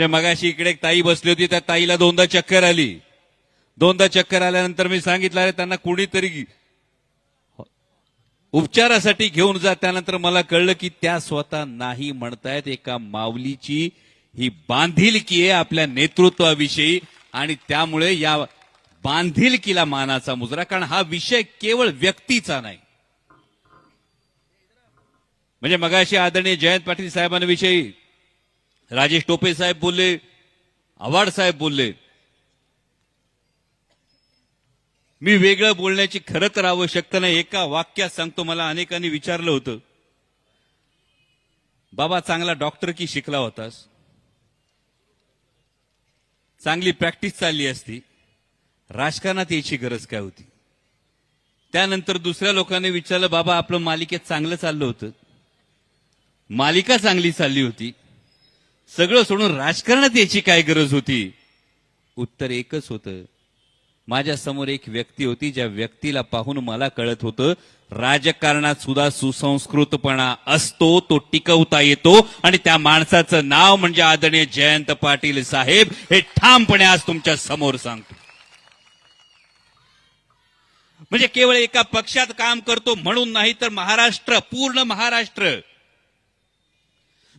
म्हणजे मगाशी इकडे एक ताई बसली होती त्या ताईला दोनदा चक्कर आली. दोनदा चक्कर आल्यानंतर मी सांगितलं अरे त्यांना कुणीतरी उपचारासाठी घेऊन जा. त्यानंतर मला कळलं की त्या स्वतः नाही म्हणतायत. एका माऊलीची ही बांधिलकी आहे आपल्या नेतृत्वाविषयी आणि त्यामुळे या बांधिलकीला मानाचा मुजरा कारण हा विषय केवळ व्यक्तीचा नाही. म्हणजे मगाशी आदरणीय जयंत पाटील साहेबांविषयी राजेश टोपे साहेब बोलले आव्हाड साहेब बोलले मी वेगळं बोलण्याची खरं तर आवश्यकता नाही एका वाक्यात सांगतो मला अनेकांनी विचारलं होतं. बाबा चांगला डॉक्टर की शिकला होतास? चांगली प्रॅक्टिस चालली असती. राजकारणात यायची गरज काय होती? त्यानंतर दुसऱ्या लोकांनी विचारलं बाबा आपलं मालिकेत चांगलं चाललं होतं. मालिका चांगली चालली होती. सगळं सोडून राजकारणात यायची काय गरज होती? उत्तर एकच होतं. माझ्यासमोर एक व्यक्ती होती ज्या व्यक्तीला पाहून मला कळत होतं राजकारणात सुद्धा सुसंस्कृतपणा असतो तो टिकवता येतो आणि त्या माणसाचं नाव म्हणजे आदरणीय जयंत पाटील साहेब हे ठामपणे आज तुमच्यासमोर सांगतो. म्हणजे केवळ एका पक्षात काम करतो म्हणून नाही तर महाराष्ट्र पूर्ण महाराष्ट्र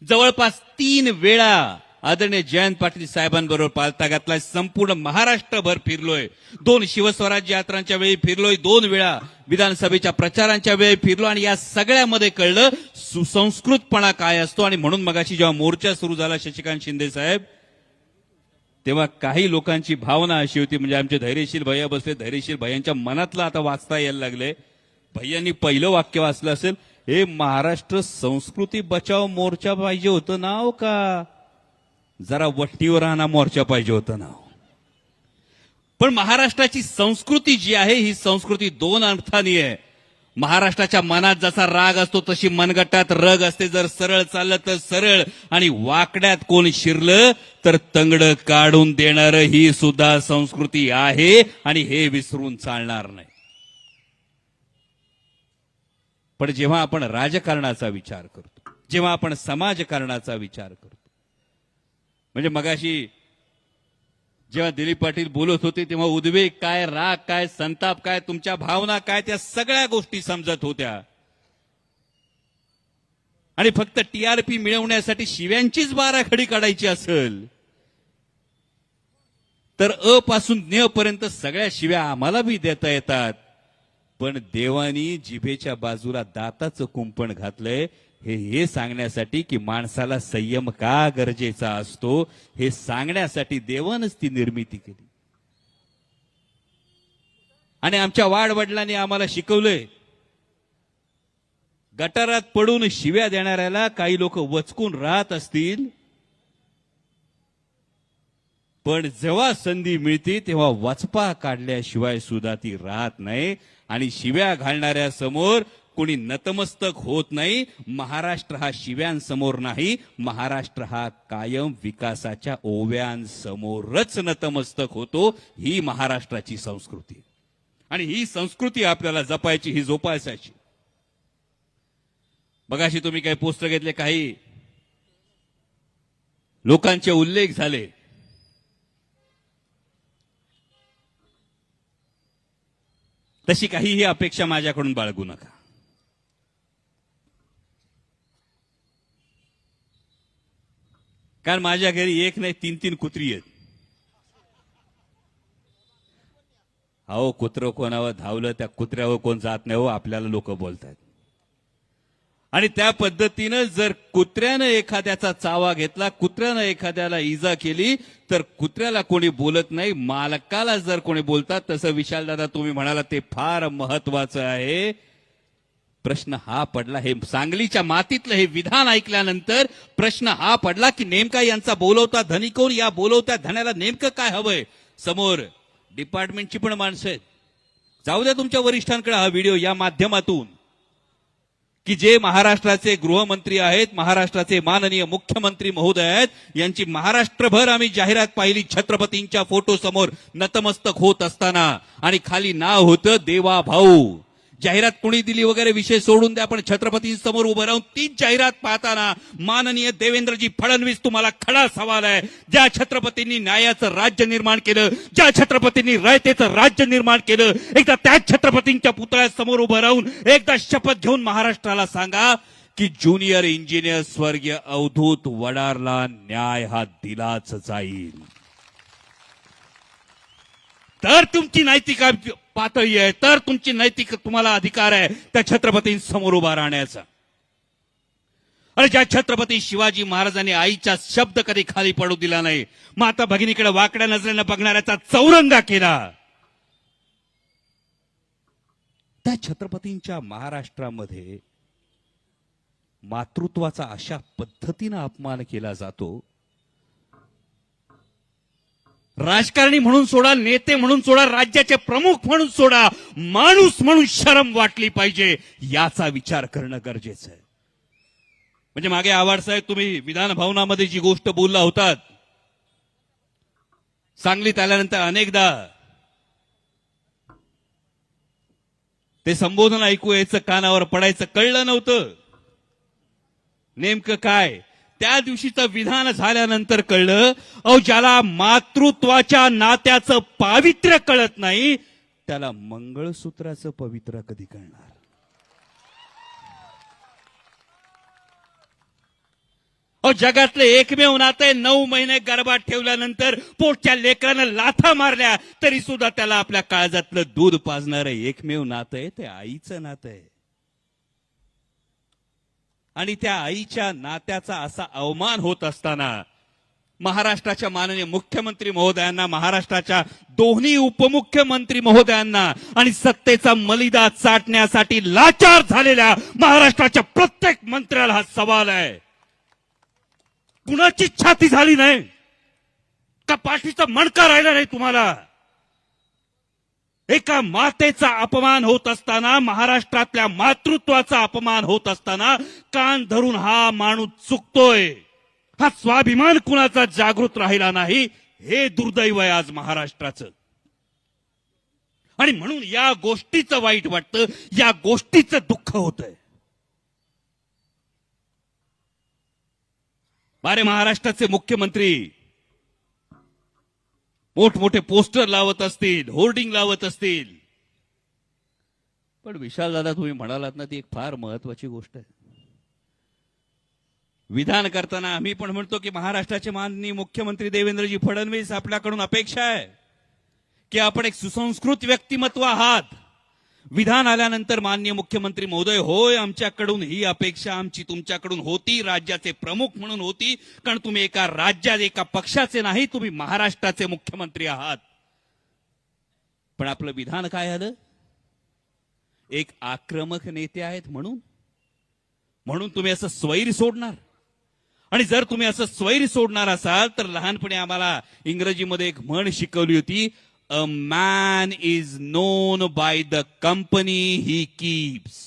जवळपास तीन वेळा आदरणीय जयंत पाटील साहेबांबरोबर पालता घातलाय. संपूर्ण महाराष्ट्रभर फिरलोय. दोन शिवस्वराज्य यात्रांच्या वेळी फिरलोय. दोन वेळा विधानसभेच्या प्रचारांच्या वेळी फिरलो आणि या सगळ्यामध्ये कळलं सुसंस्कृतपणा काय असतो आणि म्हणून मगाशी जेव्हा मोर्चा सुरू झाला शशिकांत शिंदे साहेब तेव्हा काही लोकांची भावना अशी होती म्हणजे आमचे धैर्यशील भैया बसले. धैर्यशील भैयांच्या मनातलं आता वाचता यायला लागले. भैयांनी पहिलं वाक्य वाचलं असेल हे महाराष्ट्र संस्कृती बचाव मोर्चा पाहिजे होतं नाव का? जरा वट्टीवर राहणा मोर्चा पाहिजे होतं नाव. पण महाराष्ट्राची संस्कृती जी आहे ही संस्कृती दोन अर्थानी आहे. महाराष्ट्राच्या मनात जसा राग असतो तशी मनगटात रग असते. जर सरळ चाललं तर सरळ आणि वाकड्यात कोण शिरलं तर तंगड काढून देणार ही सुद्धा संस्कृती आहे आणि हे विसरून चालणार नाही. पण जेव्हा आपण राजकारणाचा विचार करतो जेव्हा आपण समाजकारणाचा विचार करतो म्हणजे मगाशी जेव्हा दिलीप पाटील बोलत होते तेव्हा उद्वेग काय राग काय संताप काय तुमच्या भावना काय त्या सगळ्या गोष्टी समजत होत्या. आणि फक्त टीआरपी मिळवण्यासाठी शिव्यांचीच बाराखडी काढायची असेल तर अ पासून ज्ञ पर्यंत सगळ्या शिव्या आम्हाला बी देता येतात. पण देवानी जिभेच्या बाजूला दाताचं कुंपण घातलंय. हे हे सांगण्यासाठी की माणसाला संयम का गरजेचा असतो हे सांगण्यासाठी देवानच ती निर्मिती केली. आणि आमच्या वाडवडिलांनी आम्हाला शिकवलंय गटारात पडून शिव्या देणाऱ्याला काही लोक वचकून राहत असतील पण जेव्हा संधी मिळते तेव्हा वचपा काढल्याशिवाय सुद्धा ती राहत नाही. आणि शिव्या घालणाऱ्या समोर कोणी नतमस्तक होत नाही. महाराष्ट्र हा शिव्यांसमोर नाही. महाराष्ट्र हा कायम विकासाच्या ओव्यांसमोरच नतमस्तक होतो. ही महाराष्ट्राची संस्कृती. आणि ही संस्कृती आपल्याला जपायची ही जोपासायची. बघाशी तुम्ही काही पोस्टर घेतले काही? लोकांचे उल्लेख झाले. तशी काहीही अपेक्षा माझ्याकडून बाळगू नका. कारण माझ्या घरी एक नाही तीन तीन कुत्री आहेत. अहो कुत्र कोणावर धावलं त्या कुत्र्यावर कोण जात नाही हो आपल्याला लोक बोलतात आणि त्या पद्धतीनं जर कुत्र्यानं एखाद्याचा चावा घेतला कुत्र्यानं एखाद्याला इजा केली तर कुत्र्याला कोणी बोलत नाही मालकाला जर कोणी बोलतात तसं विशाल दादा तुम्ही म्हणाला ते फार महत्वाचं आहे. प्रश्न हा पडला हे सांगलीच्या मातीतलं हे विधान ऐकल्यानंतर प्रश्न हा पडला की नेमका यांचा बोलवता धनी कोण? या बोलवत्या धन्याला नेमकं काय हवंय? समोर डिपार्टमेंटची पण माणसं आहेत. जाऊ द्या तुमच्या वरिष्ठांकडे हा व्हिडिओ या माध्यमातून. की जे महाराष्ट्राचे गृहमंत्री आहेत महाराष्ट्राचे माननीय मुख्यमंत्री महोदय आहेत यांची महाराष्ट्रभर आम्ही जाहिरात पाहिली छत्रपतींच्या फोटो समोर नतमस्तक होत असताना. आणि खाली नाव होतं देवा भाऊ जाहिरात कोणी दिली वगैरे विषय सोडून द्या पण छत्रपतींसमोर उभं राहून तीच जाहिरात पाहताना माननीय देवेंद्रजी फडणवीस तुम्हाला खडा सवाल आहे. ज्या छत्रपतींनी न्यायाचं राज्य निर्माण केलं ज्या छत्रपतींनी रयतेचं राज्य निर्माण केलं एकदा त्याच छत्रपतींच्या पुतळ्यासमोर उभं राहून एकदा शपथ घेऊन महाराष्ट्राला सांगा की ज्युनियर इंजिनियर स्वर्गीय अवधूत वडारला न्याय हा दिलाच जाईल. तर तुमची नैतिक पातळी आहे तर तुमची नैतिक तुम्हाला अधिकार आहे त्या छत्रपतींसमोर उभा राहण्याचा. अरे ज्या छत्रपती शिवाजी महाराजांनी आईचा शब्द कधी खाली पडू दिला नाही माता भगिनीकडे वाकड्या नजरेनं बघणाऱ्याचा चौरंगा केला. त्या छत्रपतींच्या महाराष्ट्रामध्ये मातृत्वाचा अशा पद्धतीनं अपमान केला जातो राजकारणी म्हणून सोडा नेते म्हणून सोडा राज्याचे प्रमुख म्हणून सोडा माणूस म्हणून शरम वाटली पाहिजे याचा विचार करणं गरजेचं आहे. म्हणजे मागे आवाडसाहेब तुम्ही विधान भवनामध्ये जी गोष्ट बोलला होतात सांगलीत आल्यानंतर अनेकदा ते संबोधन ऐकू यायचं कानावर पडायचं कळलं नव्हतं. नेमकं काय? त्या दिवशीचं विधान झाल्यानंतर कळलं अहो ज्याला मातृत्वाच्या नात्याचं पावित्र्य कळत नाही त्याला मंगळसूत्राचं पवित्र कधी कळणार? अहो जगातलं एकमेव नातं नऊ महिने गर्भात ठेवल्यानंतर पोटच्या लेकरानं लाथा मारल्या तरी सुद्धा त्याला आपल्या काळजातलं दूध पाजणारं एकमेव नातं आहे. ते आईचं नातं आहे. आणि त्या आईच्या नात्याचा असा अवमान होत असताना महाराष्ट्राच्या माननीय मुख्यमंत्री महोदयांना महाराष्ट्राच्या दोन्ही उपमुख्यमंत्री महोदयांना आणि सत्तेचा मलिदा चाटण्यासाठी लाचार झालेल्या महाराष्ट्राच्या प्रत्येक मंत्र्याला हा सवाल आहे. कुणाची छाती झाली नाही. का पाठीचा मणका राहिला नाही तुम्हाला? एका मातेचा अपमान होत असताना महाराष्ट्रातल्या मातृत्वाचा अपमान होत असताना कान धरून हा माणूस चुकतोय. हा स्वाभिमान कुणाचा जागृत राहिला नाही हे दुर्दैव आहे आज महाराष्ट्राचं. आणि म्हणून या गोष्टीचं वाईट वाटतं या गोष्टीचं दुःख होतंय. बारे महाराष्ट्राचे मुख्यमंत्री मोठमोठे पोस्टर लावत असतील होर्डिंग लावत असतील. पण विशाल दादा तुम्ही म्हणालात ना ती एक फार महत्वाची गोष्ट आहे. विधान करताना आम्ही पण म्हणतो की महाराष्ट्राचे माननीय मुख्यमंत्री देवेंद्रजी फडणवीस आपल्याकडून अपेक्षा आहे की आपण एक सुसंस्कृत व्यक्तिमत्व आहात. विधान आल्यानंतर माननीय मुख्यमंत्री महोदय होय आमच्याकडून ही अपेक्षा आमची तुमच्याकडून होती राज्याचे प्रमुख म्हणून होती कारण तुम्ही एका राज्यात एका पक्षाचे नाही तुम्ही महाराष्ट्राचे मुख्यमंत्री आहात. पण आपलं विधान काय आलं? एक आक्रमक नेते आहेत म्हणून. म्हणून तुम्ही असं स्वैर सोडणार. आणि जर तुम्ही असं स्वैर सोडणार असाल तर लहानपणी आम्हाला इंग्रजीमध्ये एक म्हण शिकवली होती a man is known by the company he keeps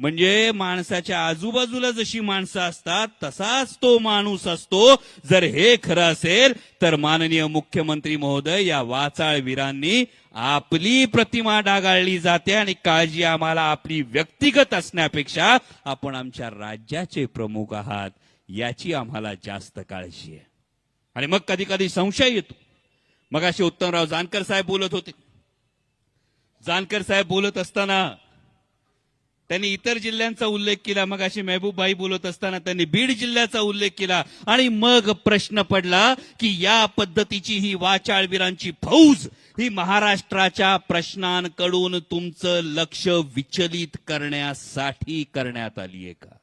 म्हणजे माणसाच्या आजूबाजूला जशी माणसं असतात तसाच तो माणूस असतो. जर हे खरं असेल तर माननीय मुख्यमंत्री महोदय या वाचाळवीरांनी आपली प्रतिमा डागाळली जाते आणि काळजी आम्हाला आपली व्यक्तिगत असण्यापेक्षा आपण आमच्या राज्याचे प्रमुख आहात याची आम्हाला जास्त काळजी आहे. आणि मग कधी कधी संशय येतो. मग असे उत्तमराव जानकर साहेब बोलत होते. जानकर साहेब बोलत असताना त्यांनी इतर जिल्ह्यांचा उल्लेख केला. मग अशी महबूबबाई बोलत असताना त्यांनी बीड जिल्ह्याचा उल्लेख केला. आणि मग प्रश्न पडला की या पद्धतीची ही वाचाळवीरांची फौज ही महाराष्ट्राच्या प्रश्नांकडून तुमचं लक्ष विचलित करण्यासाठी करण्यात आली आहे का?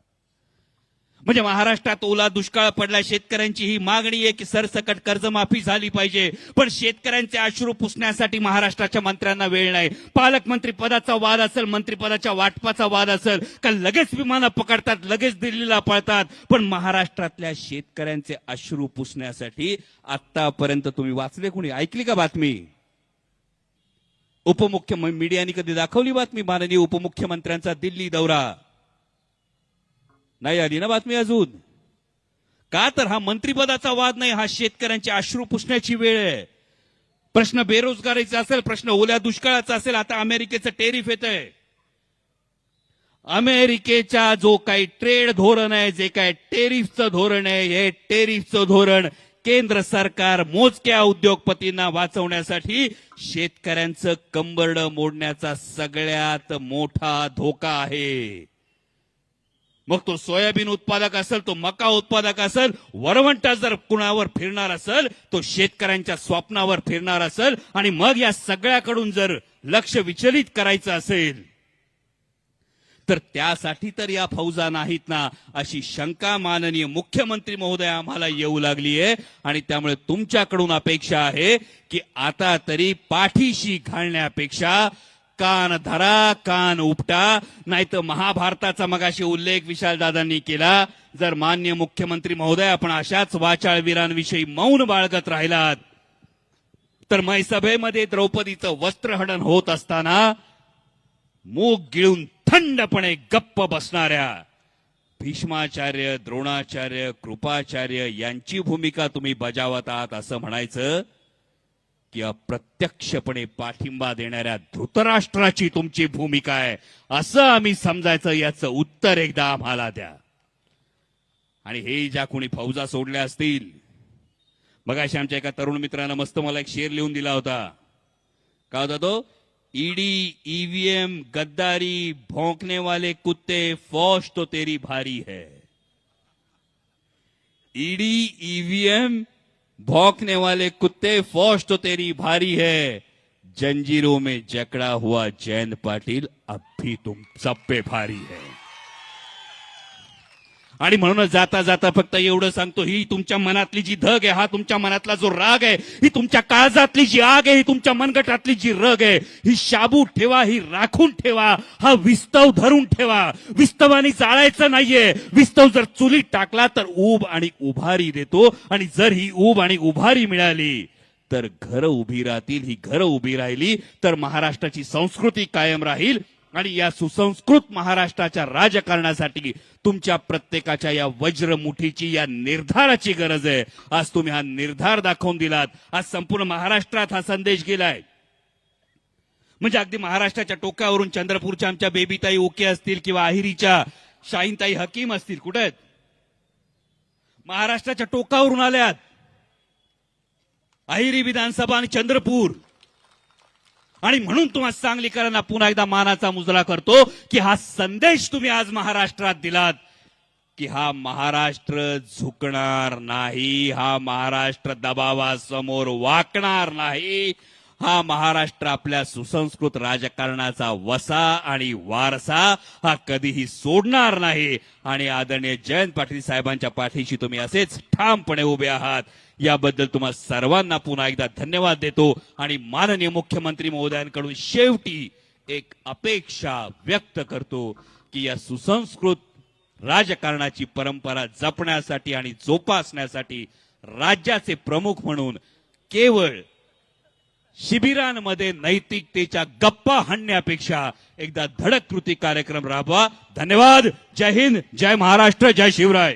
म्हणजे महाराष्ट्रात ओला दुष्काळ पडला शेतकऱ्यांची ही मागणी आहे की सरसकट कर्जमाफी झाली पाहिजे. पण शेतकऱ्यांचे अश्रू पुसण्यासाठी महाराष्ट्राच्या मंत्र्यांना वेळ नाही. पालकमंत्री पदाचा वाद असेल मंत्रिपदाच्या वाटपाचा वाद असेल का लगेच विमानं पकडतात लगेच दिल्लीला पळतात? पण महाराष्ट्रातल्या शेतकऱ्यांचे अश्रू पुसण्यासाठी आतापर्यंत तुम्ही वाचले कोणी? ऐकली का बातमी? उपमुख्य मीडियाने कधी दाखवली बातमी? माननीय उपमुख्यमंत्र्यांचा दिल्ली दौरा. नाही आली ना बातमी अजून? का तर हा मंत्रिपदाचा वाद नाही हा शेतकऱ्यांचे अश्रू पुसण्याची वेळ आहे. प्रश्न बेरोजगारीचा असेल प्रश्न ओल्या दुष्काळाचा असेल आता अमेरिकेचं टेरिफ येत आहे. अमेरिकेच्या जो काही ट्रेड धोरण आहे जे काय टेरिफचं धोरण आहे हे टेरिफचं धोरण केंद्र सरकार मोजक्या उद्योगपतींना वाचवण्यासाठी शेतकऱ्यांचं कंबरडं मोडण्याचा सगळ्यात मोठा धोका आहे. मग तो सोयाबीन उत्पादक असेल तो मका उत्पादक असेल वरवंटा जर कुणावर फिरणार असेल तो शेतकऱ्यांच्या स्वप्नावर फिरणार असेल आणि मग या सगळ्याकडून जर लक्ष विचलित करायचं असेल तर त्यासाठी तर या फौजा नाहीत ना अशी शंका माननीय मुख्यमंत्री महोदय आम्हाला येऊ लागली आहे आणि त्यामुळे तुमच्याकडून अपेक्षा आहे की आता तरी पाठीशी घालण्यापेक्षा कान धरा कान उपटा. नाहीतर महाभारताचा मगाशी उल्लेख विशाल दादांनी केला. जर मान्य मुख्यमंत्री महोदय आपण अशाच वाचाळवीरांविषयी मौन बाळगत राहिलात तर मै सभेमध्ये द्रौपदीचं वस्त्रहडन होत असताना मूग गिळून थंडपणे गप्प बसणाऱ्या भीष्माचार्य द्रोणाचार्य कृपाचार्य यांची भूमिका तुम्ही बजावत आहात असं म्हणायचं. की अप्रत्यक्षपणे पाठिंबा देणाऱ्या धृतराष्ट्राची तुमची भूमिका आहे. असं आम्ही समजायचं याचं उत्तर एकदा आम्हाला द्या. आणि हे ज्या कोणी फौजा सोडल्या असतील बघाशी आमच्या एका तरुण मित्रानं मस्त मला एक शेर लिहून दिला होता. का होता तो? ईडी ईव्हीएम गद्दारी भोंकने वाले कुत्ते फौज तो तेरी भारी है. ईडी ईव्हीएम भौंकने वाले कुत्ते फौज तो तेरी भारी है। जंजीरों में जकड़ा हुआ जैन पाटिल अब भी तुम सब पे भारी है। आणि म्हणूनच जाता जाता फक्त एवढं सांगतो ही तुमच्या मनातली जी धग आहे हा तुमच्या मनातला जो राग आहे ही तुमच्या काळजातली जी आग आहे ही तुमच्या मनगटातली जी रग आहे ही शाबू ठेवा ही राखून ठेवा हा विस्तव धरून ठेवा. विस्तवानी जाळायचं नाहीये. विस्तव जर चुलीत टाकला तर ऊब आणि उभारी देतो. आणि जर ही ऊब आणि उभारी मिळाली तर घरं उभी राहतील. ही घरं उभी राहिली तर महाराष्ट्राची संस्कृती कायम राहील. आणि या सुसंस्कृत महाराष्ट्राच्या राजकारणासाठी तुमच्या प्रत्येकाच्या या वज्रमुठीची या निर्धाराची गरज आहे. आज तुम्ही हा निर्धार दाखवून दिलात. आज संपूर्ण महाराष्ट्रात हा संदेश गेलाय. म्हणजे अगदी महाराष्ट्राच्या टोकावरून चंद्रपूरच्या आमच्या बेबीताई ओके असतील किंवा आहिरीच्या शाहीनताई हकीम असतील कुठे आहेत? महाराष्ट्राच्या टोकावरून आल्यात. आहिरी विधानसभा आणि चंद्रपूर. आणि म्हणून तुम्हा सांगलीकरांना पुन्हा एकदा मानाचा मुजरा करतो की हा संदेश तुम्ही आज महाराष्ट्रात दिलात की हा महाराष्ट्र झुकणार नाही हा महाराष्ट्र दबावासमोर वाकणार नाही हा महाराष्ट्र आपल्या सुसंस्कृत राजकारणाचा वसा आणि वारसा हा कधीही सोडणार नाही. आणि आदरणीय जयंत पाटील साहेबांच्या पाठीशी तुम्ही असेच ठामपणे उभे आहात. याबद्दल तुम्हा सर्वांना पुन्हा एकदा धन्यवाद देतो. आणि माननीय मुख्यमंत्री महोदयांकडून शेवटी एक अपेक्षा व्यक्त करतो की या सुसंस्कृत राजकारणाची परंपरा जपण्यासाठी आणि जोपासण्यासाठी राज्याचे प्रमुख म्हणून केवळ शिबिरांमध्ये नैतिकतेच्या गप्पा हाणण्यापेक्षा एकदा धडक कृती कार्यक्रम राबवा. धन्यवाद. जय हिंद. जय महाराष्ट्र. जय शिवराय.